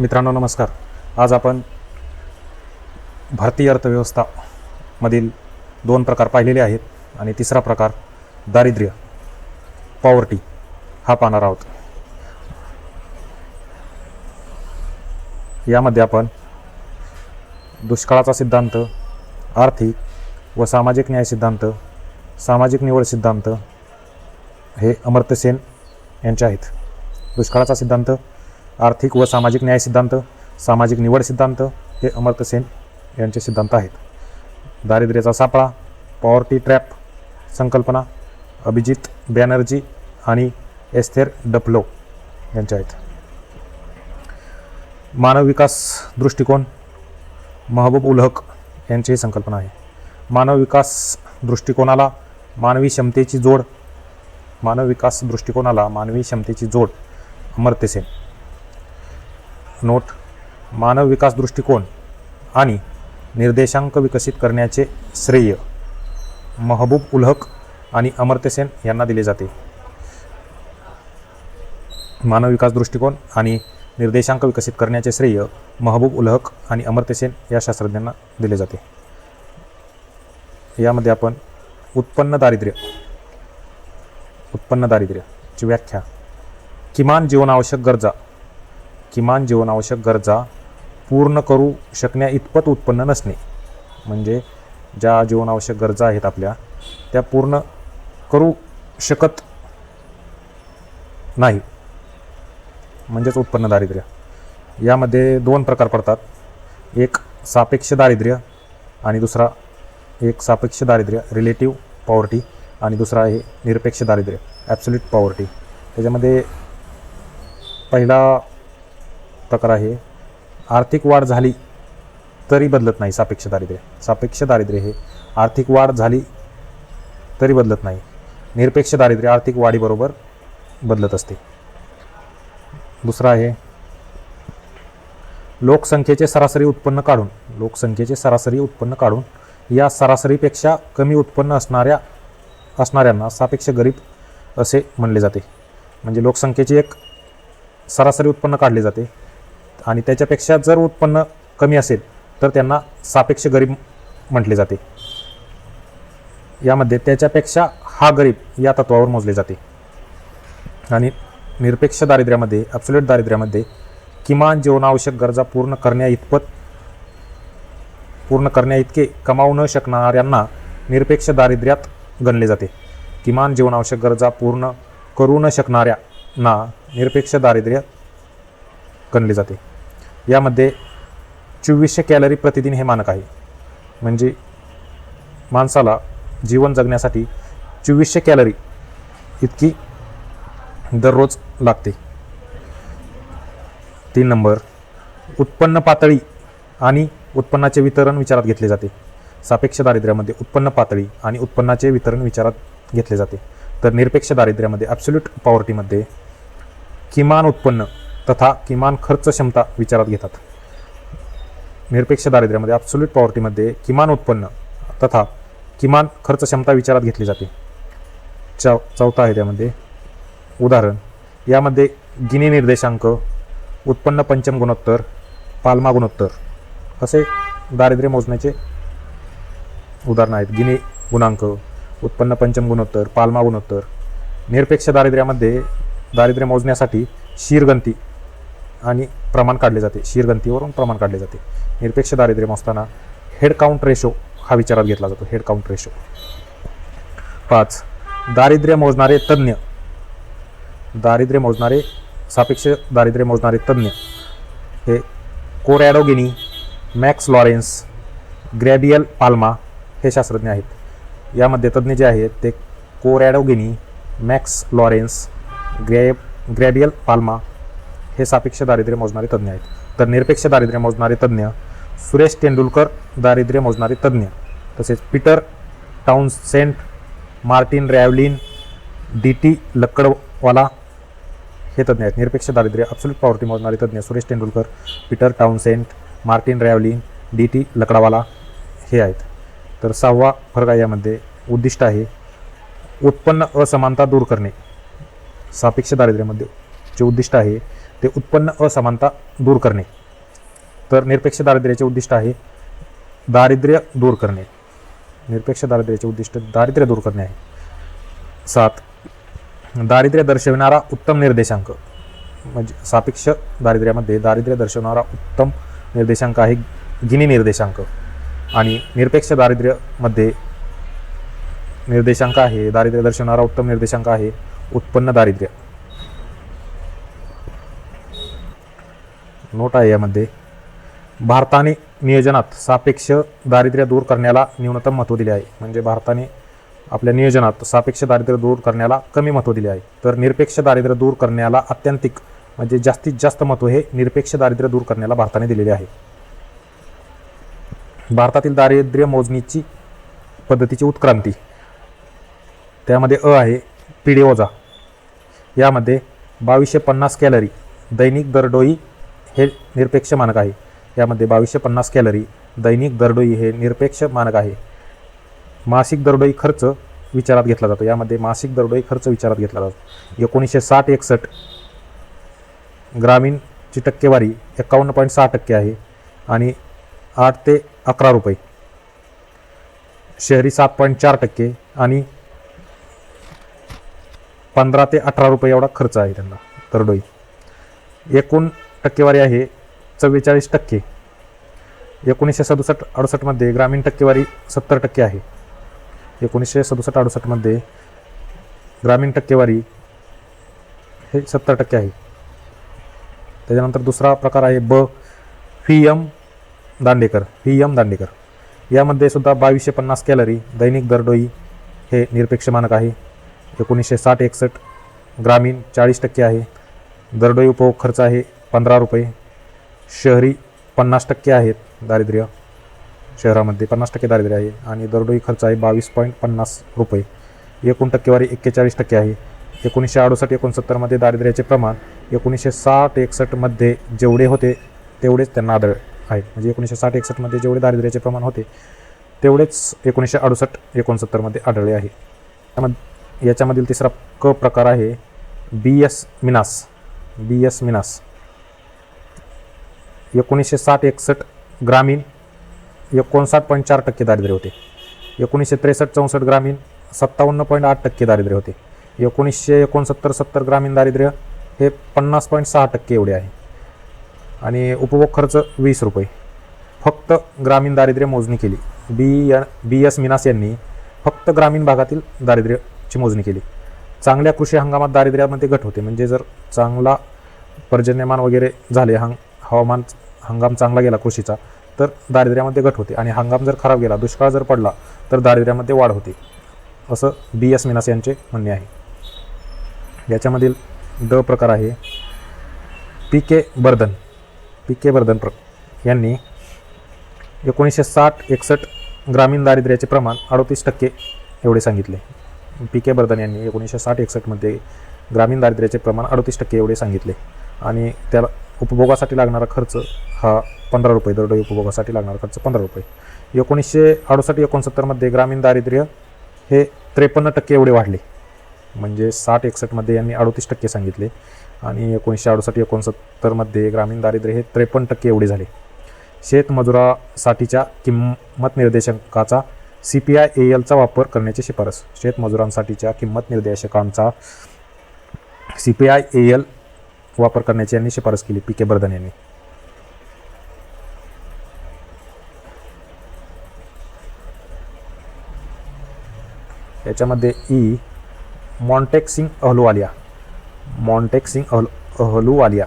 मित्रांनो नमस्कार. आज आपण भारतीय अर्थव्यवस्था मधील दोन प्रकार पाहिलेले आहेत आणि तिसरा प्रकार दारिद्र्य पॉवर्टी हा पाहणार आहोत. यामध्ये आपण दुष्काळाचा सिद्धांत आर्थिक व सामाजिक न्याय सिद्धांत सामाजिक निवड सिद्धांत हे अमर्त्य सेन यांचे आहेत. दुष्काळाचा सिद्धांत आर्थिक व सामाजिक न्याय सिद्धांत सामाजिक निवड सिद्धांत हे अमर्त्य सेन यांचे सिद्धांत आहेत. दारिद्र्याचा सापळा पॉवर्टी ट्रॅप संकल्पना अभिजित बॅनर्जी आणि एस्थेर डपलो यांचे आहेत. मानव विकास दृष्टिकोन महबूब उल हक यांची ही संकल्पना आहे. मानव विकास दृष्टिकोनाला मानवी क्षमतेची जोड मानव विकास दृष्टिकोनाला मानवी क्षमतेची जोड अमर्त्य सेन. नोट मानव विकास दृष्टिकोन आणि निर्देशांक विकसित करण्याचे श्रेय महबूब उलहक आणि अमर्त्यसेन यांना दिले जाते. मानव विकास दृष्टिकोन आणि निर्देशांक विकसित करण्याचे श्रेय महबूब उलहक आणि अमर्त्यसेन या शास्त्रज्ञांना दिले जाते. यामध्ये आपण उत्पन्न दारिद्र्य उत्पन्न दारिद्र्यची व्याख्या किमान जीवनावश्यक गरजा किमान जीवनावश्यक गरजा पूर्ण करू शकण्या इतपत उत्पन्न नसणे. म्हणजे ज्या जीवनावश्यक गरजा आहेत आपल्या त्या पूर्ण करू शकत नाही. म्हणजेच उत्पन्न दारिद्र्य. यामध्ये दोन प्रकार पडतात. एक सापेक्ष दारिद्र्य आणि दुसरा एक सापेक्ष दारिद्र्य रिलेटिव्ह पॉवर्टी आणि दुसरा आहे निरपेक्ष दारिद्र्य ॲब्सोल्यूट पॉवर्टी त्याच्यामध्ये पहिला तक्रार आहे. आर्थिक वाढ झाली तरी बदलत नाही सापेक्ष दारिद्र्य. सापेक्ष दारिद्र्य हे आर्थिक वाढ झाली तरी बदलत नाही. निरपेक्ष दारिद्र्य आर्थिक वाढीबरोबर बदलत असते. दुसरा आहे लोकसंख्येचे सरासरी उत्पन्न काढून लोकसंख्येचे सरासरी उत्पन्न काढून या सरासरीपेक्षा कमी उत्पन्न असणाऱ्या असणाऱ्यांना सापेक्ष गरीब असे म्हणले जाते. म्हणजे लोकसंख्येची एक सरासरी उत्पन्न काढले जाते. आणि त्याच्यापेक्षा जर उत्पन्न कमी असेल तर त्यांना सापेक्ष गरीब म्हटले जाते. यामध्ये त्याच्यापेक्षा हा गरीब या तत्वावर मोजले जाते. आणि निरपेक्ष दारिद्र्यामध्ये ॲब्सोल्यूट दारिद्र्यामध्ये किमान जीवनावश्यक गरजा पूर्ण करण्या इतपत पूर्ण करण्या इतके कमावू न शकणाऱ्यांना निरपेक्ष दारिद्र्यात गणले जाते. किमान जीवनावश्यक गरजा पूर्ण करू न शकणाऱ्यांना निरपेक्ष दारिद्र्य गणले जाते. यामध्ये चोवीसशे कॅलरी प्रतिदिन हे मानक आहे. म्हणजे माणसाला जीवन जगण्यासाठी चोवीसशे कॅलरी इतकी दररोज लागते. तीन नंबर उत्पन्न पातळी आणि उत्पन्नाचे वितरण विचारात घेतले जाते. सापेक्ष दारिद्र्यामध्ये उत्पन्न पातळी आणि उत्पन्नाचे वितरण विचारात घेतले जाते. तर निरपेक्ष दारिद्र्यामध्ये ॲब्सोल्यूट पॉवर्टीमध्ये किमान उत्पन्न तथा किमान खर्च क्षमता विचारात घेतात. निरपेक्ष दारिद्र्यामध्ये ॲब्सोल्यूट पॉवर्टीमध्ये किमान उत्पन्न तथा किमान खर्च क्षमता विचारात घेतली जाते. चौ चौथा आहे त्यामध्ये उदाहरण यामध्ये गिनी निर्देशांक उत्पन्न पंचम गुणोत्तर पालमा गुणोत्तर असे दारिद्र्य मोजण्याचे उदाहरणं आहेत. गिनी गुणांक उत्पन्न पंचम गुणोत्तर पालमा गुणोत्तर. निरपेक्ष दारिद्र्यामध्ये दारिद्र्य मोजण्यासाठी शीरगंती आणि प्रमाण काढले जाते. शीरगंतीवरून प्रमाण काढले जाते. निरपेक्ष दारिद्र्य मोजताना हेड काउंट रेशो हा विचारात घेतला जातो. हेड काउंट रेशो पाच. दारिद्र्य मोजणारे तज्ज्ञ. दारिद्र्य मोजणारे सापेक्ष दारिद्र्य मोजणारे तज्ज्ञ. हे Corrado Gini Max Lorenz Gabriel Palma हे शास्त्रज्ञ आहेत. यामध्ये तज्ज्ञ जे आहेत ते कोरॅडोगिनी मॅक्स लॉरेन्स ग्रॅ ग्रॅबियल पाल्मा हे सापेक्ष दारिद्र्य मोजणारे तज्ज्ञ आहेत. तर निरपेक्ष दारिद्र्य मोजणारे तज्ज्ञ सुरेश तेंडुलकर दारिद्र्य मोजणारे तज्ज्ञ तसेच Peter Townsend Martin Ravallion D T Lakdawala हे तज्ज्ञ आहेत. निरपेक्ष दारिद्र्य अब्सोल्यूट पॉवर्टी मोजणारे तज्ज्ञ Suresh Tendulkar Peter Townsend Martin Ravallion D T Lakdawala हे आहेत. तर सहावा फरक आहे यामध्ये. उद्दिष्ट आहे उत्पन्न असमानता दूर करणे. सापेक्ष दारिद्र्यामध्ये जे उद्दिष्ट आहे ते उत्पन्न असमानता दूर करणे. तर निरपेक्ष दारिद्र्याचे उद्दिष्ट आहे दारिद्र्य दूर करणे. निरपेक्ष दारिद्र्याचे उद्दिष्ट दारिद्र्य दूर करणे आहे. सात दारिद्र्य दर्शविणारा उत्तम निर्देशांक. म्हणजे सापेक्ष दारिद्र्यामध्ये दारिद्र्य दर्शवणारा उत्तम निर्देशांक आहे गिनी निर्देशांक. आणि निरपेक्ष दारिद्र्यमध्ये निर्देशांक आहे दारिद्र्य दर्शवणारा उत्तम निर्देशांक आहे उत्पन्न दारिद्र्य. नोट आहे यामध्ये. भारताने नियोजनात सापेक्ष दारिद्र्य दूर करण्याला न्यूनतम महत्त्व दिले आहे. म्हणजे भारताने आपल्या नियोजनात सापेक्ष दारिद्र्य दूर करण्याला कमी महत्त्व दिले आहे. तर निरपेक्ष दारिद्र्य दूर करण्याला अत्यंतिक म्हणजे जास्तीत जास्त महत्त्व हे निरपेक्ष दारिद्र्य दूर करण्याला भारताने दिलेले आहे. भारतातील दारिद्र्य मोजणीची पद्धतीची उत्क्रांती. त्यामध्ये अ आहे पिढी ओझा यामध्ये बावीसशे पन्नास कॅलरी दैनिक दरडोई हे निरपेक्ष मानक आहे. यामध्ये बावीसशे पन्नास कॅलरी दैनिक दरडोई हे निरपेक्ष मानक आहे. मासिक दरडोई खर्च विचारात घेतला जातो. यामध्ये मासिक दरडोई खर्च विचारात घेतला जातो. एकोणीसशे साठ एकसष्ट ग्रामीणची टक्केवारी एकावन्न पॉईंट सहा टक्के आहे आणि आठ ते अकरा रुपये. शहरी सात पॉईंट चार टक्के आणि पंधरा ते अठरा रुपये एवढा खर्च आहे त्यांना दरडोई. एकूण टक्केवारी आहे चव्वेचाळीस टक्के. एकोणीसशे सदुसष्ट अडुसष्टमध्ये ग्रामीण टक्केवारी सत्तर टक्के आहे. एकोणीसशे सदुसष्ट अडुसष्टमध्ये ग्रामीण टक्केवारी हे सत्तर टक्के आहे. त्याच्यानंतर दुसरा प्रकार आहे ब V M Dandekar V M Dandekar. यामध्ये सुद्धा बावीसशे पन्नास कॅलरी दैनिक दरडोई हे निरपेक्ष मानक आहे. एकोणीसशे साठ एकसष्ट ग्रामीण चाळीस टक्के आहे. दरडोई उपभोग खर्च आहे पंधरा रुपये. शहरी पन्नास टक्के आहेत दारिद्र्य. शहरामध्ये पन्नास टक्के दारिद्र्य आहे आणि दरडोई खर्च आहे बावीस पॉईंट पन्नास रुपये. एकूण टक्केवारी एक्केचाळीस टक्के आहे. एकोणीसशे अडुसष्ट एकोणसत्तरमध्ये दारिद्र्याचे प्रमाण एकोणीसशे साठ एकसष्टमध्ये जेवढे होते तेवढेच त्यांना आढळ आहे. म्हणजे एकोणीसशे साठ एकसष्टमध्ये जेवढे दारिद्र्याचे प्रमाण होते तेवढेच एकोणीसशे अडुसष्ट एकोणसत्तरमध्ये आढळले आहे. त्यामध्ये याच्यामधील तिसरा क प्रकार आहे बी एस मिनास. बी एस मिनास. एकोणीसशे साठ एकसष्ट ग्रामीण एकोणसाठ पॉईंट चार टक्के दारिद्र्य होते. एकोणीसशे त्रेसष्ट चौसष्ट ग्रामीण सत्तावन्न पॉईंट आठ टक्के दारिद्र्य होते. एकोणीसशे एकोणसत्तर सत्तर ग्रामीण दारिद्र्य हे पन्नास पॉईंट सहा टक्के एवढे आहे. आणि उपभोग खर्च वीस रुपये. फक्त ग्रामीण दारिद्र्य मोजणी केली. बी या बी एस मिनास यांनी फक्त ग्रामीण भागातील दारिद्र्याची मोजणी केली. चांगल्या कृषी हंगामात दारिद्र्यामध्ये घट होते. म्हणजे जर चांगला पर्जन्यमान वगैरे झाले हंग हवामान हंगाम चांगला गेला कृषीचा तर दारिद्र्यामध्ये घट होते. आणि हंगाम जर खराब गेला दुष्काळ जर पडला तर दारिद्र्यामध्ये वाढ होते. असं बी एस मिनास यांचे म्हणणे आहे. याच्यामधील ड प्रकार आहे. P K Bardhan P K Bardhan प्र यांनी एकोणीसशे साठ एकसष्ट ग्रामीण दारिद्र्याचे प्रमाण अडतीस टक्के एवढे सांगितले. पी के बर्धन यांनी एकोणीसशे साठ एकसष्टमध्ये ग्रामीण दारिद्र्याचे प्रमाण अडतीस टक्के एवढे सांगितले. आणि त्याला उपभोगासाठी लागणारा खर्च हा पंधरा रुपये. दरडोई उपभोगासाठी लागणारा खर्च पंधरा रुपये. एकोणीसशे अडुसष्ट एकोणसत्तरमध्ये ग्रामीण दारिद्र्य हे त्रेपन्न टक्के एवढे वाढले. म्हणजे साठ एकसष्टमध्ये यांनी अडतीस टक्के सांगितले. आणि एकोणीसशे अडुसष्ट एकोणसत्तरमध्ये ग्रामीण दारिद्र्य हे त्रेपन्न टक्के एवढे झाले. शेतमजुरासाठीच्या किंमत निर्देशकाचा सी पी आय ए एलचा वापर करण्याची शिफारस. शेतमजुरांसाठीच्या किंमत निर्देशकांचा C P I A L वापर करण्याची यांनी शिफारस केली. पी के बर्धन यांनी. याच्यामध्ये ई मॉन्टेक सिंग अहलुवालिया. मॉन्टेक सिंग अहल अहलुवालिया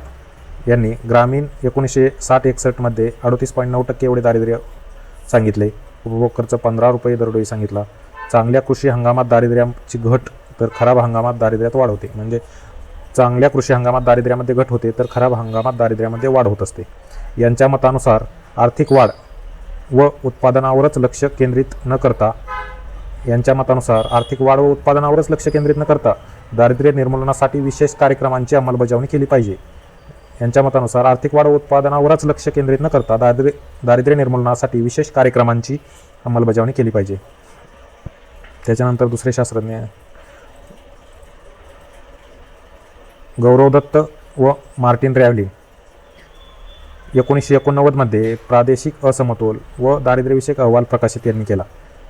यांनी ग्रामीण एकोणीसशे साठ एकसष्टमध्ये अडतीस पॉईंट नऊ टक्के एवढे दारिद्र्य सांगितले. उपभोग खर्च पंधरा रुपये दरडोई सांगितला. चांगल्या कृषी हंगामात दारिद्र्याची घट तर खराब हंगामात दारिद्र्यात वाढ होते. म्हणजे चांगल्या कृषी हंगामात दारिद्र्यामध्ये घट होते तर खराब हंगामात दारिद्र्यामध्ये वाढ होत असते. यांच्या मतानुसार आर्थिक वाढ व उत्पादनावरच लक्ष केंद्रित न करता यांच्या मतानुसार आर्थिक वाढ व उत्पादनावरच लक्ष केंद्रित न करता दारिद्र्य निर्मूलनासाठी विशेष कार्यक्रमांची अंमलबजावणी केली पाहिजे. यांच्या मतानुसार आर्थिक वाढ व उत्पादनावरच लक्ष केंद्रित न करता दारिद्र्य दारिद्र्य निर्मूलनासाठी विशेष कार्यक्रमांची अंमलबजावणी केली पाहिजे. त्याच्यानंतर दुसरे शास्त्रज्ञ गौरव दत्त व मार्टिन रॅवली. एकोणीसशे एकोणनव्वदमध्ये प्रादेशिक असमतोल व दारिद्र्यविषयक अहवाल प्रकाशित यांनी केला.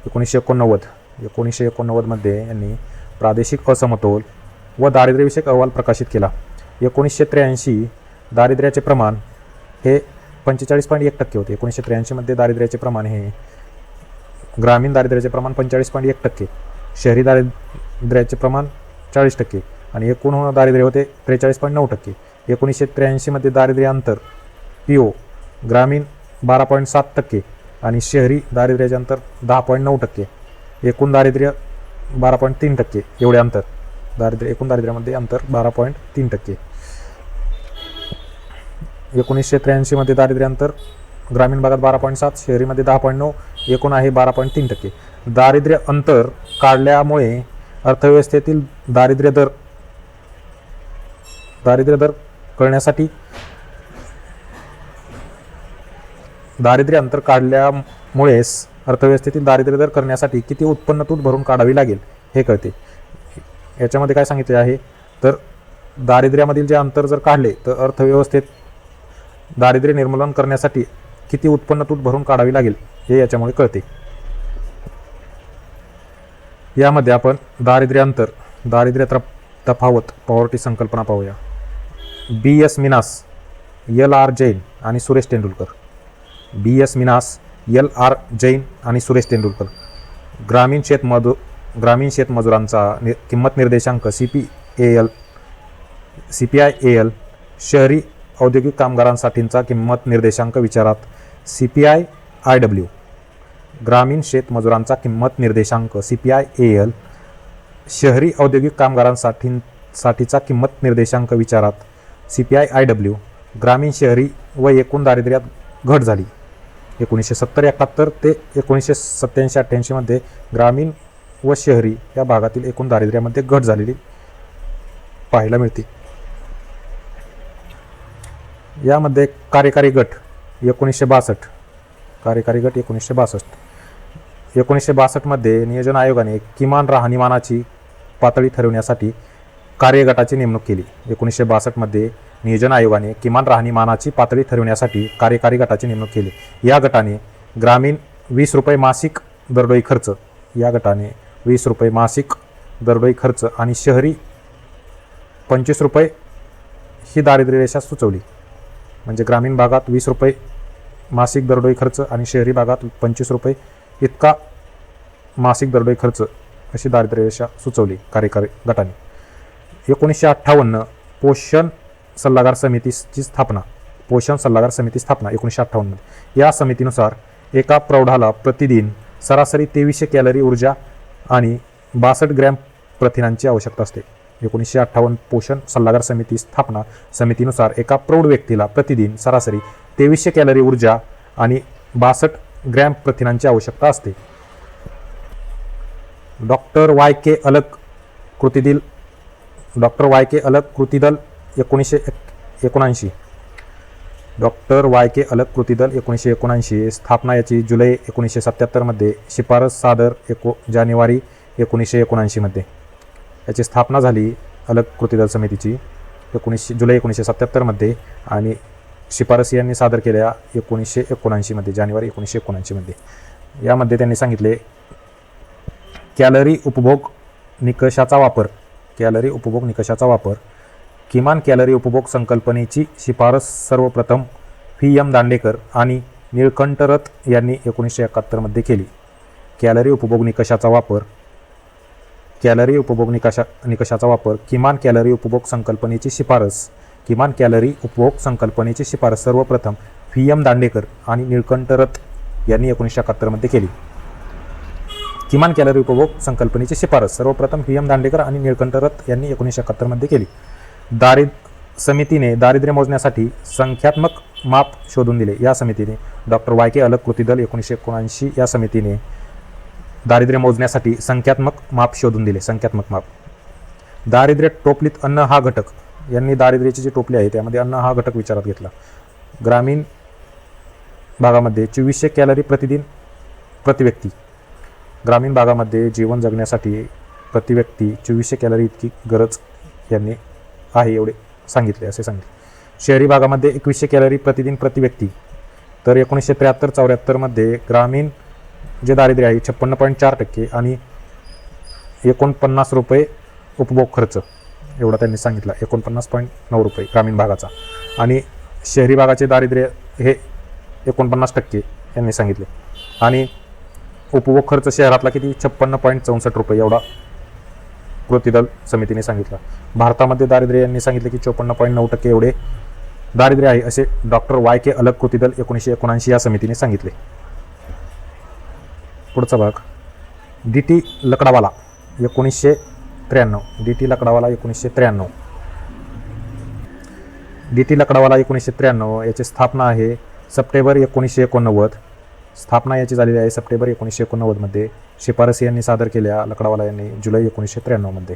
एकोणीसशे एकोणनव्वद एकोणीसशे एकोणनव्वदमध्ये यांनी प्रादेशिक असमतोल व दारिद्र्यविषयक अहवाल प्रकाशित केला. एकोणीसशे त्र्याऐंशी दारिद्र्याचे प्रमाण हे पंचेचाळीस पॉईंट एक टक्के होते. एकोणीसशे त्र्याऐंशीमध्ये दारिद्र्याचे प्रमाण हे ग्रामीण दारिद्र्याचे प्रमाण पंचेचाळीस पॉईंट एक टक्के. शहरी दारिद्र्याचे प्रमाण चाळीस टक्के. आणि एकूण दारिद्र्य होते त्रेचाळीस पॉईंट नऊ टक्के. एकोणीसशे त्र्याऐंशीमध्ये दारिद्र्य अंतर पी ओ ग्रामीण बारा पॉईंट सात टक्के आणि शहरी दारिद्र्याचे अंतर दहा पॉईंट नऊ टक्के. एकूण दारिद्र्य बारा पॉईंट तीन टक्के एवढे अंतर. दारिद्र्य एकूण दारिद्र्यामध्ये अंतर बारा पॉईंट तीन टक्के. एकोणीसशे त्र्याऐंशीमध्ये दारिद्र्य अंतर ग्रामीण भागात बारा पॉईंट सात शहरीमध्ये दहा पॉईंट नऊ एकूण आहे बारा पॉईंट तीन टक्के. दारिद्र्य अंतर काढल्यामुळे अर्थव्यवस्थेतील दारिद्र्य दर दारिद्र्य दर कळण्यासाठी दारिद्र्य अंतर काढल्यामुळेच अर्थव्यवस्थेतील दारिद्र्य दर करण्यासाठी किती उत्पन्न तूट भरून काढावी लागेल हे कळते. याच्यामध्ये काय सांगितले आहे? तर दारिद्र्यामधील जे अंतर जर काढले तर अर्थव्यवस्थेत दारिद्र्य निर्मूलन करण्यासाठी किती उत्पन्न तूट भरून काढावी लागेल हे याच्यामुळे कळते. यामध्ये आपण दारिद्र्य अंतर दारिद्र्य तफावत पॉवर्टी संकल्पना पाहूया. B S Minhas L R Jain आणि Suresh Tendulkar. B S Minhas L R Jain आणि सुरेश तेंडुलकर. ग्रामीण शेतमजू ग्रामीण शेतमजुरांचा नि किंमत निर्देशांक C P A L C P I A L शहरी औद्योगिक कामगारांसाठींचा किंमत निर्देशांक विचारात C P I I W. ग्रामीण शेतमजुरांचा किंमत निर्देशांक C P I A L शहरी औद्योगिक कामगारांसाठी साठीचा किंमत निर्देशांक विचारात C P I I W ग्रामीण शहरी व एकूण दारिद्र्यात घट झाली. एकोणीसशे सत्तर एकाहत्तर ते एकोणीसशे सत्त्याऐंशी अठ्ठ्याऐंशीमध्ये ग्रामीण व शहरी या भागातील एकूण दारिद्र्यामध्ये घट झालेली पाहायला मिळते. यामध्ये कार्यकारी गट एकोणीसशे बासष्ट कार्यकारी गट एकोणीसशे बासष्ट. एकोणीसशे बासष्टमध्ये नियोजन आयोगाने किमान राहणीमानाची पातळी ठरवण्यासाठी कार्यगटाची नेमणूक केली. एकोणीसशे बासष्टमध्ये नियोजन आयोगाने किमान राहणीमानाची पातळी ठरवण्यासाठी कार्यकारी गटाची नेमणूक केली. या गटाने ग्रामीण वीस रुपये मासिक दरडोई खर्च या गटाने वीस रुपये मासिक दरडोई खर्च आणि शहरी पंचवीस रुपये ही दारिद्र्य रेषा सुचवली. म्हणजे ग्रामीण भागात वीस रुपये मासिक दरडोई खर्च आणि शहरी भागात पंचवीस रुपये इतका मासिक दरडोई खर्च अशी दारिद्र्य रेषा सुचवली कार्यकारी गटाने. एकोणीसशे अठ्ठावन्न पोषण सल्लागार समितीची स्थापना. पोषण सल्लागार समिती स्थापना एकोणीसशे अठ्ठावन्न या समितीनुसार एका प्रौढाला प्रतिदिन सरासरी तेवीसशे कॅलरी ऊर्जा आणि बासष्ट ग्रॅम प्रथिनांची आवश्यकता असते. एकोणीसशे अठ्ठावन्न पोषण सल्लागार समिती स्थापना समितीनुसार एका प्रौढ व्यक्तीला प्रतिदिन सरासरी तेवीसशे कॅलरी ऊर्जा आणि बासष्ट ग्रॅम प्रथिनांची आवश्यकता असते. डॉक्टर वाय के अलक कृतीतील डॉक्टर वाय के अलक कृतीदल एकोणीसशे एक एकोणऐंशी. डॉक्टर वाय के अलक कृतीदल एकोणीसशे एकोणऐंशी. स्थापना याची जुलै एकोणीसशे सत्याहत्तरमध्ये शिफारस सादर एको जानेवारी एकोणीसशे एकोणऐंशीमध्ये याची स्थापना झाली अलग कृतीदल समितीची एकोणीसशे जुलै एकोणीसशे सत्याहत्तरमध्ये आणि शिफारसी यांनी सादर केल्या एकोणीसशे एकोणऐंशीमध्ये जानेवारी एकोणीसशे एकोणऐंशीमध्ये यामध्ये त्यांनी सांगितले कॅलरी उपभोग निकषाचा वापर कॅलरी उपभोग निकषाचा वापर. किमान कॅलरी उपभोग संकल्पनेची शिफारस सर्वप्रथम व्ही एम दांडेकर आणि निळकंठरथ यांनी एकोणीसशे एकाहत्तरमध्ये केली. कॅलरी उपभोग निकषाचा वापर. कॅलरी उपभोग निकषा निकषाचा वापर. किमान कॅलरी उपभोग संकल्पनेची शिफारस. किमान कॅलरी उपभोग संकल्पनेची शिफारस सर्वप्रथम व्ही एम दांडेकर आणि निळकंठरथ यांनी एकोणीसशे एकाहत्तरमध्ये केली. किमान कॅलरी उपभोग संकल्पनेची शिफारस. सर्वप्रथम व्ही एम दांडेकर आणि निळकंठ रथ यांनी एकोणीसशे एकाहत्तरमध्ये केली. दारिद समितीने दारिद्र्य मोजण्यासाठी संख्यात्मक माप शोधून दिले. या समितीने डॉक्टर वाय के अलग कृतीदल एकोणीसशे एकोणऐंशी या समितीने दारिद्र्य मोजण्यासाठी संख्यात्मक माप शोधून दिले. संख्यात्मक माप. दारिद्र्य टोपलीत अन्न हा घटक. यांनी दारिद्र्याची जी टोपली आहे त्यामध्ये अन्न हा घटक विचारात घेतला. ग्रामीण भागामध्ये चोवीसशे कॅलरी प्रतिदिन प्रतिव्यक्ती ग्रामीण भागामध्ये जीवन जगण्यासाठी प्रतिव्यक्ती चोवीसशे कॅलरी इतकी गरज यांनी आहे एवढे सांगितले असे सांगितले. शहरी भागामध्ये एकवीसशे कॅलरी प्रतिदिन प्रतिव्यक्ती तर एकोणीसशे त्र्याहत्तर चौऱ्याहत्तरमध्ये ग्रामीण जे दारिद्र्य आहे छप्पन्न पॉईंट चार टक्के आणि एकोणपन्नास रुपये उपभोग खर्च एवढा त्यांनी सांगितला. एकोणपन्नास पॉईंट नऊ रुपये ग्रामीण भागाचा. आणि शहरी भागाचे दारिद्र्य हे एकोणपन्नास टक्के यांनी सांगितले. आणि उपभोग खर्च शहरातला किती? छप्पन्न पॉईंट चौसष्ट रुपये एवढा कृतीदल समितीने सांगितलं. भारतामध्ये दारिद्र्य यांनी सांगितले की चोपन्न पॉईंट नऊ टक्के एवढे दारिद्र्य आहे असे डॉक्टर वाय के अलग कृतीदल एकोणीसशे एकोणऐंशी या समितीने सांगितले. पुढचा भाग. डी टी लकडावाला एकोणीसशे त्र्याण्णव. डी टी लकडावाला एकोणीसशे त्र्याण्णव. डी टी लकडावाला एकोणीसशे त्र्याण्णव याची स्थापना आहे सप्टेंबर एकोणीसशे एकोणनव्वद. स्थापना याची झालेली आहे सप्टेंबर एकोणीसशे एकोणनव्वदमध्ये. शिफारसी यांनी सादर केल्या लकडावाला यांनी जुलै एकोणीसशे त्र्याण्णवमध्ये.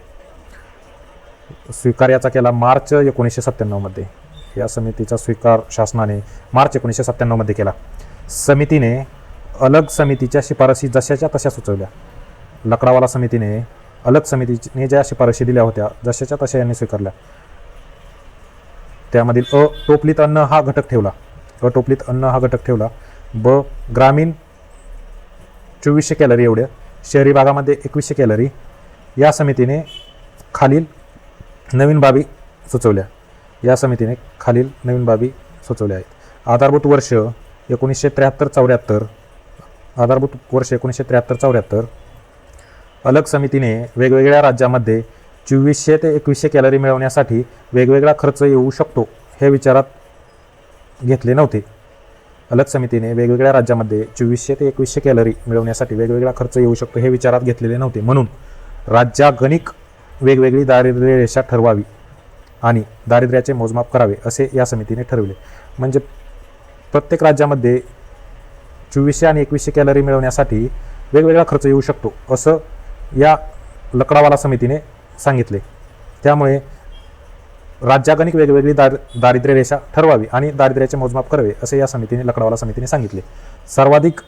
स्वीकार याचा केला मार्च एकोणीसशे सत्त्याण्णवमध्ये. या समितीचा स्वीकार शासनाने मार्च एकोणीसशे सत्त्याण्णवमध्ये केला. समितीने अलग समितीच्या शिफारसी जशाच्या तशा सुचवल्या. लकडावाला समितीने अलग समितीने ज्या शिफारशी दिल्या होत्या जशाच्या तशा यांनी स्वीकारल्या. त्यामधील अ टोपलीत अन्न हा घटक ठेवला. अटोपलीत अन्न हा घटक ठेवला. ब ग्रामीण चोवीसशे कॅलरी एवढ्या शहरी भागामध्ये एकवीसशे कॅलरी. या समितीने खालील नवीन बाबी सुचवल्या. या समितीने खालील नवीन बाबी सुचवल्या आहेत. आधारभूत वर्ष एकोणीसशे त्र्याहत्तर चौऱ्याहत्तर. आधारभूत वर्ष एकोणीसशे त्र्याहत्तर चौऱ्याहत्तर. अलग समितीने वेगवेगळ्या राज्यामध्ये चोवीसशे ते एकवीसशे कॅलरी मिळवण्यासाठी वेगवेगळा खर्च येऊ शकतो हे विचारात घेतले नव्हते. अलग समितीने वेगवेगळ्या राज्यामध्ये चोवीसशे ते एकवीसशे कॅलरी मिळवण्यासाठी वेगवेगळा खर्च येऊ शकतो हे विचारात घेतलेले नव्हते. म्हणून राज्यागणिक वेगवेगळी दारिद्र्य रेषा ठरवावी आणि दारिद्र्याचे मोजमाप करावे असे या समितीने ठरवले. म्हणजे प्रत्येक राज्यामध्ये चोवीसशे आणि एकवीसशे कॅलरी मिळवण्यासाठी वेगवेगळा खर्च येऊ शकतो असं या लकडावाला समितीने सांगितले. त्यामुळे राज्यागणिक वेगवेगळी दार दारिद्र्य रेषा ठरवावी आणि दारिद्र्याचे मोजमाप करावे असे या समितीने लकडावाला समितीने सांगितले. सर्वाधिक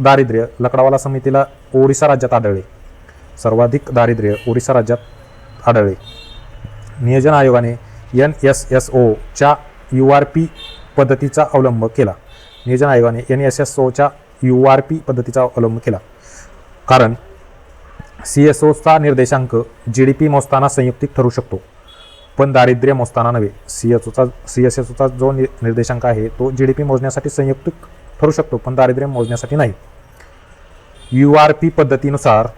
दारिद्र्य लकडावाला समितीला ओडिसा राज्यात आढळले. सर्वाधिक दारिद्र्य ओडिसा राज्यात आढळले. नियोजन आयोगाने एन एस एस ओच्या यू आर पी पद्धतीचा अवलंब केला. नियोजन आयोगाने एन एस एस ओच्या यू आर पी पद्धतीचा अवलंब केला. कारण सी एस ओचा निर्देशांक जी डी पी मोजताना संयुक्तिक ठरू शकतो. पण दारिद्र्य मोजताना नव्हे. सी एस ओचा सी एस एस ओचा जो नि- निर्देशांक आहे तो जी डी पी मोजण्यासाठी संयुक्त ठरू शकतो पण दारिद्र्य मोजण्यासाठी नाही. यू आर पी पद्धतीनुसार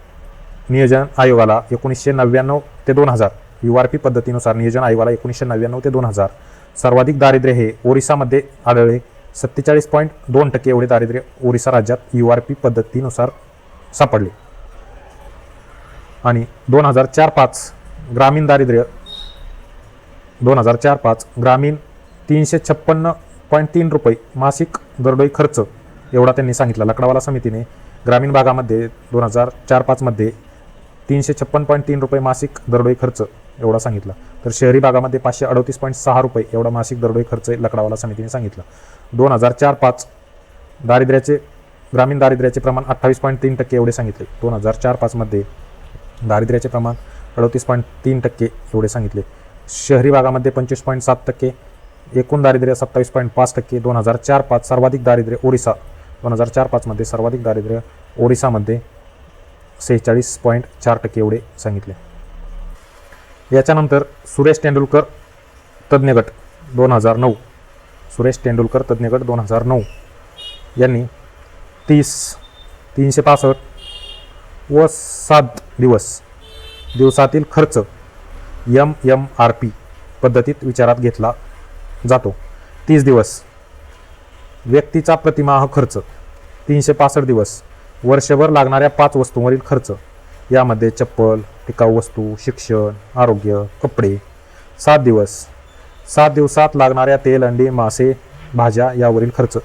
नियोजन आयोगाला एकोणीसशे नव्याण्णव ते दोन हजार. यू आर पी पद्धतीनुसार नियोजन आयोगाला एकोणीसशे नव्याण्णव ते दोन हजार. सर्वाधिक दारिद्र्य हे ओरिसामध्ये आढळले. सत्तेचाळीस पॉईंट दोन टक्के एवढे दारिद्र्य ओरिसा राज्यात यू आर पी पद्धतीनुसार सापडले. आणि दोन हजार चार पाच ग्रामीण दारिद्र्य दोन हजार चार पाच ग्रामीण तीनशे छप्पन्न पॉईंट तीन रुपये मासिक दरडोई खर्च एवढा त्यांनी सांगितला. लकडावाला समितीने ग्रामीण भागामध्ये दोन हजार चार पाचमध्ये तीनशे छप्पन पॉईंट तीन रुपये मासिक दरडोई खर्च एवढा सांगितला. तर शहरी भागामध्ये पाचशे अडतीस पॉईंट सहा रुपये एवढा मासिक दरडोई खर्च लकडावाला समितीने सांगितला. दोन हजार चार पाच दारिद्र्याचे ग्रामीण दारिद्र्याचे प्रमाण अठ्ठावीस पॉईंट तीन टक्के एवढे सांगितले. दोन हजार चार पाचमध्ये दारिद्र्याचे प्रमाण अडतीस पॉईंट तीन टक्के एवढे सांगितले. शहरी भागामध्ये पंचवीस पॉईंट सात टक्के एकूण दारिद्र्य सत्तावीस पॉईंट पाच टक्के दोन हजार चार पाच सर्वाधिक दारिद्र्य ओडिसा दोन हजार चार पाचमध्ये सर्वाधिक दारिद्र्य ओडिसामध्ये सेहेचाळीस पॉईंट चार टक्के एवढे सांगितले. याच्यानंतर सुरेश तेंडुलकर तज्ज्ञगट दोन हजार नऊ. सुरेश तेंडुलकर तज्ज्ञगट दोन हजार नऊ. यांनी तीस तीनशे पासष्ट व सात दिवस दिवसातील खर्च एम एम आर पी पद्धतीत विचारात घेतला जातो. तीस दिवस. व्यक्तीचा प्रतिमाह खर्च. तीनशे पासष्ट दिवस. वर्षभर लागणाऱ्या पाच वस्तूंवरील खर्च. यामध्ये चप्पल टिकाऊ वस्तू शिक्षण आरोग्य कपडे. सात दिवस. सात दिवसात लागणाऱ्या तेल अंडी मासे भाज्या यावरील खर्च.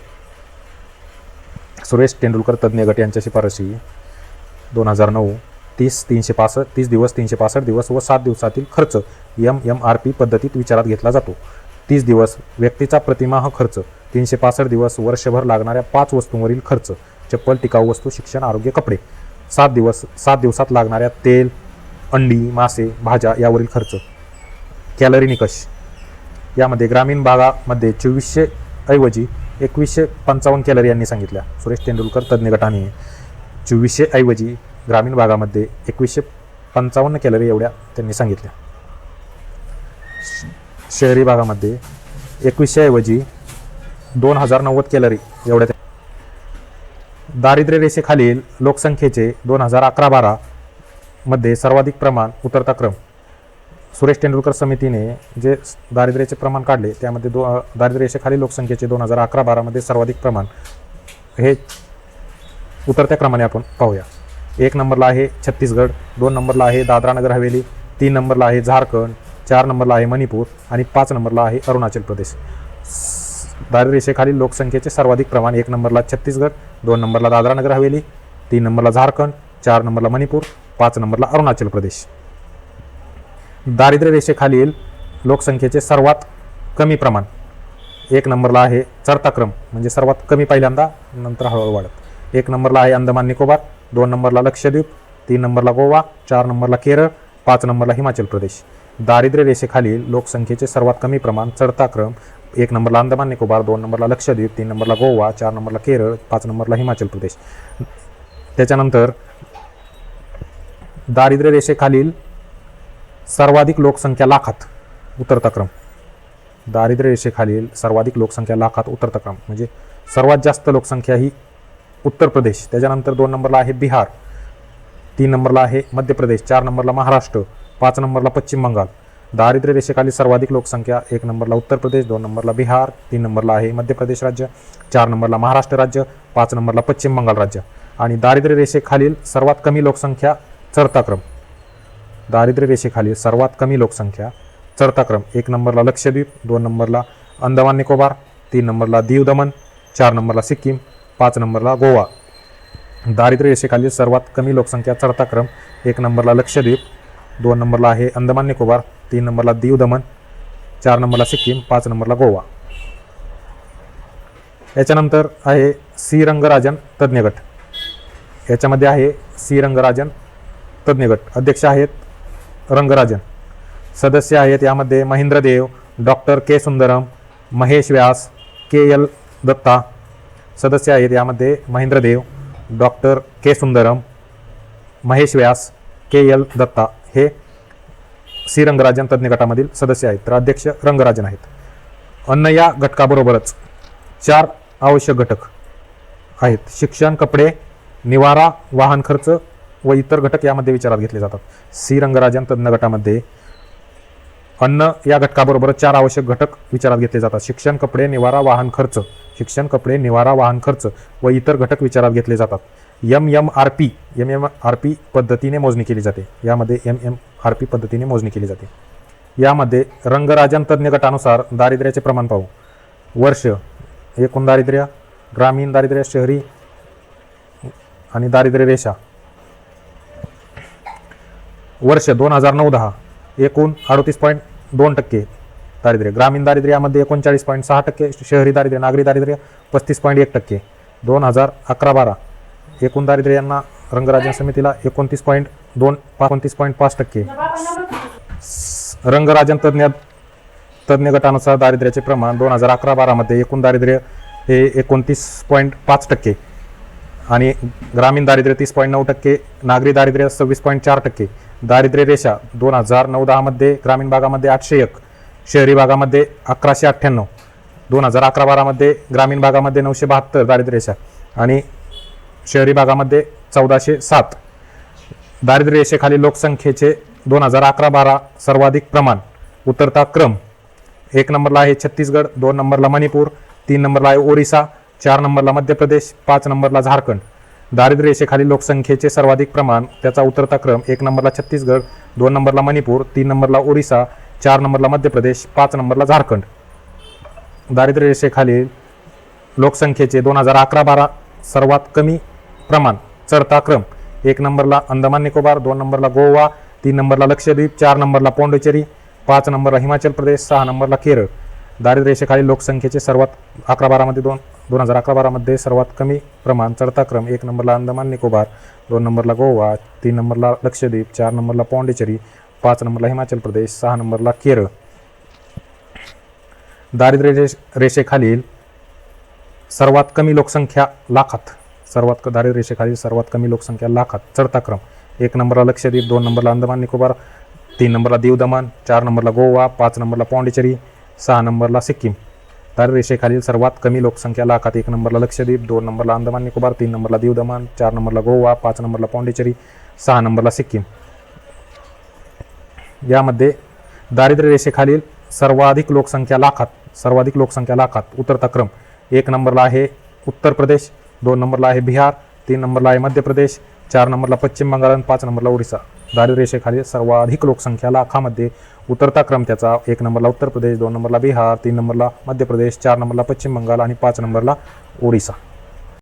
सुरेश तेंडुलकर तज्ज्ञ गट यांच्या शिफारशी दोन हजार नऊ. तीस तीनशे पासष्ट तीस दिवस तीनशे पासष्ट दिवस व सात दिवसातील खर्च एम एम आर पी पद्धतीत विचारात घेतला जातो. तीस दिवस व्यक्तीचा प्रतिमाह खर्च तीनशे पासष्ट दिवस वर्षभर लागणाऱ्या पाच वस्तूंवरील खर्च चप्पल टिकाऊ वस्तू शिक्षण आरोग्य कपडे. सात दिवस सात दिवसात लागणाऱ्या तेल अंडी मासे भाज्या यावरील खर्च. कॅलरी निकष. यामध्ये ग्रामीण भागामध्ये चोवीसशे ऐवजी एकवीसशे पंचावन्न कॅलरी यांनी सांगितल्या. सुरेश तेंडुलकर तज्ज्ञ गटाने. चोवीसशे ऐवजी ग्रामीण भागामध्ये एकवीसशे पंचावन्न कॅलरी एवढ्या त्यांनी सांगितल्या. श- शहरी भागामध्ये एकवीसशेऐवजी दोन हजार नव्वद कॅलरी एवढ्या दारिद्र्य रेषेखालील लोकसंख्येचे दोन हजार अकरा बारा मध्ये सर्वाधिक प्रमाण उतरता क्रम. सुरेश तेंडुलकर समितीने जे दारिद्र्याचे प्रमाण काढले त्यामध्ये दो दारिद्र्यरेषेखालील लोकसंख्येचे दोन हजार अकरा बारामध्ये सर्वाधिक प्रमाण हे उतरत्या क्रमाने आपण पाहूया. एक नंबरला आहे छत्तीसगड दोन नंबरला आहे दादरा नगर हवेली तीन नंबरला आहे झारखंड चार नंबरला आहे मणिपूर आणि पाच नंबरला आहे अरुणाचल प्रदेश. स- रेषेखालील लोकसंख्येचे सर्वाधिक प्रमाण एक नंबरला छत्तीसगड दोन नंबरला दादरा नगर हवेली तीन नंबरला झारखंड चार नंबरला मणिपूर पाच नंबरला अरुणाचल प्रदेश. दारिद्र्य रेषेखालील लोकसंख्येचे सर्वात कमी प्रमाण एक नंबरला आहे चढता क्रम म्हणजे सर्वात कमी पहिल्यांदा नंतर हळूहळू वाढत. एक नंबरला आहे अंदमान निकोबार दोन नंबरला लक्षद्वीप तीन नंबरला गोवा चार नंबरला केरळ पाच नंबरला हिमाचल प्रदेश. दारिद्र्य रेषेखालील लोकसंख्येचे सर्वात कमी प्रमाण चढता क्रम एक नंबरला अंदमान निकोबार दोन नंबरला लक्षद्वीप तीन नंबरला गोवा चार नंबरला केरळ पाच नंबरला हिमाचल प्रदेश. त्याच्यानंतर दारिद्र्य रेषेखालील सर्वाधिक लोकसंख्या लाखात उतरता क्रम दारिद्र्य रेषेखालील सर्वाधिक लोकसंख्या लाखात उतरता क्रम म्हणजे सर्वात जास्त लोकसंख्या ही उत्तर प्रदेश त्याच्यानंतर दोन नंबरला आहे बिहार तीन नंबरला आहे मध्य प्रदेश चार नंबरला महाराष्ट्र पाच नंबरला पश्चिम बंगाल. दारिद्र्य रेषेखाली सर्वाधिक लोकसंख्या एक नंबरला उत्तर प्रदेश दोन नंबरला बिहार तीन नंबरला आहे मध्य प्रदेश राज्य चार नंबरला महाराष्ट्र राज्य पाच नंबरला पश्चिम बंगाल राज्य. आणि दारिद्र्य रेषेखालील सर्वात कमी लोकसंख्या चढताक्रम. दारिद्र्य रेषेखालील सर्वात कमी लोकसंख्या चढताक्रम. एक नंबरला लक्षद्वीप दोन नंबरला अंदमान निकोबार तीन नंबरला दीव दमन चार नंबरला सिक्कीम पाच नंबरला गोवा. दारिद्र्य रेषेखाली सर्वात कमी लोकसंख्या चढता क्रम एक नंबरला लक्षद्वीप दोन नंबरला आहे अंदमान निकोबार तीन नंबरला दीव दमन चार नंबरला सिक्कीम पाच नंबरला गोवा. याच्यानंतर आहे सी रंगराजन तज्ज्ञ गट याच्यामध्ये आहे सी रंगराजन तज्ज्ञ गट अध्यक्ष आहेत रंगराजन. सदस्य आहेत यामध्ये Mahendra Dev doctor K Sundaram Mahesh Vyas K L Datta सदस्य आहेत यामध्ये Mahendra Dev doctor K Sundaram Mahesh Vyas K L Datta हे सी रंगराजन तज्ज्ञ गटामधील सदस्य आहेत. तर अध्यक्ष रंगराजन आहेत. अन्न या घटकाबरोबरच चार आवश्यक घटक आहेत. शिक्षण कपडे निवारा वाहन खर्च व इतर घटक यामध्ये विचारात घेतले जातात. सी रंगराजन तज्ज्ञ गटामध्ये अन्न या घटकाबरोबर चार आवश्यक घटक विचारात घेतले जातात. शिक्षण कपडे निवारा वाहन खर्च. शिक्षण कपडे निवारा वाहन खर्च व इतर घटक विचारात घेतले जातात. M M R P M M R P पद्धतीने मोजणी केली जाते. यामध्ये एम एम आर पी पद्धतीने मोजणी केली जाते. यामध्ये रंगराजन तज्ज्ञ गटानुसार दारिद्र्याचे प्रमाण पाहू. वर्ष एकूण दारिद्र्य ग्रामीण दारिद्र्य शहरी आणि दारिद्र्य रेषा. वर्ष दोन हजार नऊ दहा. एकूण अडतीस पॉईंट दोन टक्के दारिद्र्य. ग्रामीण दारिद्र्यामध्ये एकोणचाळीस पॉईंट सहा टक्के शहरी दारिद्र्य नागरी दारिद्र्य पस्तीस पॉईंट एक टक्के. दोन हजार अकरा बारा एकूण दारिद्र्य यांना रंगराजन समितीला एकोणतीस पॉईंट दोन एकोणतीस पॉईंट पाच टक्के. रंगराजन तज्ज्ञ तज्ज्ञ गटानुसार दारिद्र्याचे प्रमाण दोन हजार अकरा बारामध्ये एकूण दारिद्र्य हे एकोणतीस पॉईंट पाच टक्के. आणि ग्रामीण दारिद्र्य तीस पॉईंट नऊ टक्के नागरी दारिद्र्य सव्वीस पॉईंट चार टक्के दारिद्र्य रेषा दोन हजार नऊ दहामध्ये ग्रामीण भागामध्ये आठशे एक शहरी भागामध्ये अकराशे अठ्ठ्याण्णव दोन हजार अकरा बारामध्ये ग्रामीण भागामध्ये नऊशे बहात्तर दारिद्र्य रेषा आणि शहरी भागामध्ये चौदाशे सात. दारिद्र्य रेषेखाली लोकसंख्येचे दोन हजार अकरा बारा सर्वाधिक प्रमाण. उतरता क्रम. एक नंबरला आहे छत्तीसगड दोन नंबरला मणिपूर तीन नंबरला आहे ओरिसा चार नंबरला मध्य प्रदेश पाच नंबरला झारखंड. दारिद्र्य रेषेखाली लोकसंख्येचे सर्वाधिक प्रमाण त्याचा उतरता क्रम एक नंबरला छत्तीसगड दोन नंबरला मणिपूर तीन नंबरला ओरिसा चार नंबरला मध्य प्रदेश पाच नंबरला झारखंड. दारिद्र्य रेषेखाली लोकसंख्येचे दोन हजार अकरा बारा सर्वात कमी प्रमाण चढता क्रम एक नंबरला अंदमान निकोबार दोन नंबरला गोवा तीन नंबरला लक्षद्वीप चार नंबरला पोंडिचेरी पाच नंबरला हिमाचल प्रदेश सहा नंबरला केरळ. दारिद्र्य रेषेखाली लोकसंख्येचे सर्वात अकरा बारामध्ये दोन दोन हजार अकरा बारामध्ये सर्वात कमी प्रमाण चढता क्रम एक नंबरला अंदमान निकोबार दोन नंबरला गोवा तीन नंबरला लक्षद्वीप चार नंबरला पॉंडिचेरी पाच नंबरला हिमाचल प्रदेश सहा नंबरला केरळ. दारिद्र्य रेष रेषेखालील सर्वात कमी लोकसंख्या लाखात सर्वात दारिद्र्य रेषेखालील सर्वात कमी लोकसंख्या लाखात चढता क्रम एक नंबरला लक्षद्वीप दोन नंबरला अंदमान निकोबार तीन नंबरला दीव दमन चार नंबरला गोवा पाच नंबरला पॉंडिचेरी सहा नंबरला सिक्कीम. दारिद्र्य रेषेखालील सर्वात कमी लोकसंख्या लाखात एक नंबरला लक्षद्वीप दोन नंबरला अंदमान निकोबार तीन नंबरला दीव दमण चार नंबरला गोवा पाच नंबरला पॉंडिचेरी सहा नंबरला सिक्कीम. यामध्ये दारिद्र्य रेषेखालील सर्वाधिक लोकसंख्या लाखात सर्वाधिक लोकसंख्या लाखात उतरता क्रम. एक नंबरला आहे उत्तर प्रदेश दोन नंबरला आहे बिहार तीन नंबरला आहे मध्य प्रदेश चार नंबरला पश्चिम बंगाल आणि पाच नंबरला ओडिसा. दारिद्र्यरेषेखाली सर्वाधिक लोकसंख्या लाखामध्ये उतरता क्रम त्याचा. एक नंबरला उत्तर प्रदेश दोन नंबरला बिहार तीन नंबरला मध्य प्रदेश चार नंबरला पश्चिम बंगाल आणि पाच नंबरला ओडिसा.